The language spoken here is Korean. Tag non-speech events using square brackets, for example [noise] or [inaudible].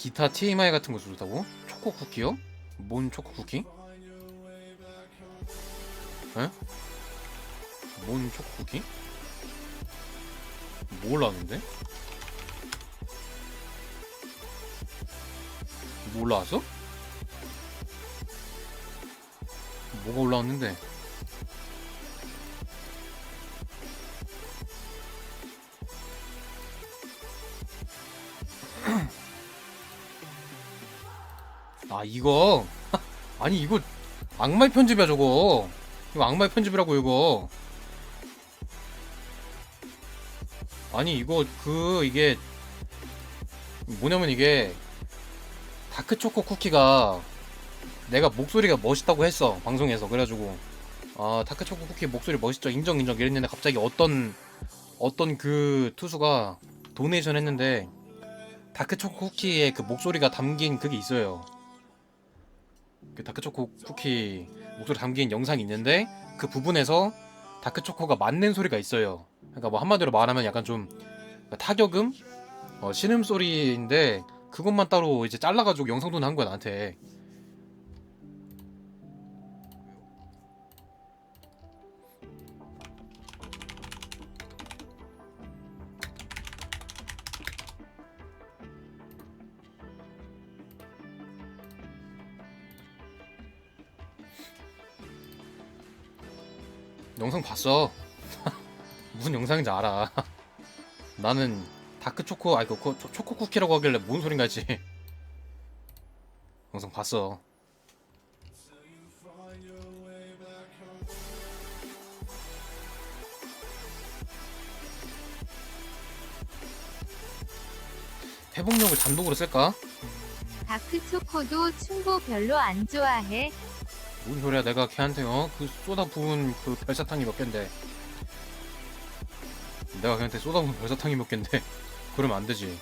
기타 TMI 같은 거 좋다고? 초코 쿠키요? 뭔 초코 쿠키? 에? 뭔 초코 쿠키? 몰랐는데? 뭐 올라왔어? 뭐가 올라왔는데? 아 이거? [laughs] 아니 이거 악마의 편집이야 저거. 이거 악마의 편집이라고 이거. 아니 이거 그 이게 뭐냐면 이게 다크 초코 쿠키가 내가 목소리가 멋있다고 했어 방송에서. 그래가지고. 아 다크 초코 쿠키 목소리 멋있죠? 인정 인정. 이랬는데 갑자기 어떤 어떤 그 투수가 도네이션 했는데 다크 초코 쿠키의 그 목소리가 담긴 그게 있어요 그 다크초코 쿠키 목소리 담긴 영상이 있는데 그 부분에서 다크초코가 맞는 소리가 있어요. 그러니까 뭐 한마디로 말하면 약간 좀 타격음? 어, 신음 소리인데 그것만 따로 이제 잘라가지고 영상도 난 거야 나한테 영상 봤어 [laughs] 무슨 영상인지 알아 [laughs] 나는 다크 초코 아니 그 코- 초- 초코 쿠키라고 하길래 뭔 소린가 했지 [laughs] 영상 봤어 회복력을 단독으로 쓸까? 다크 초코도 춘보 별로 안 좋아해. 뭔 소리야 내가 걔한테 어? 그 쏟아 부은 그 별사탕이 몇 갠데. 내가 걔한테 쏟아 부은 별사탕이 몇 갠데. [laughs] 그러면 안 되지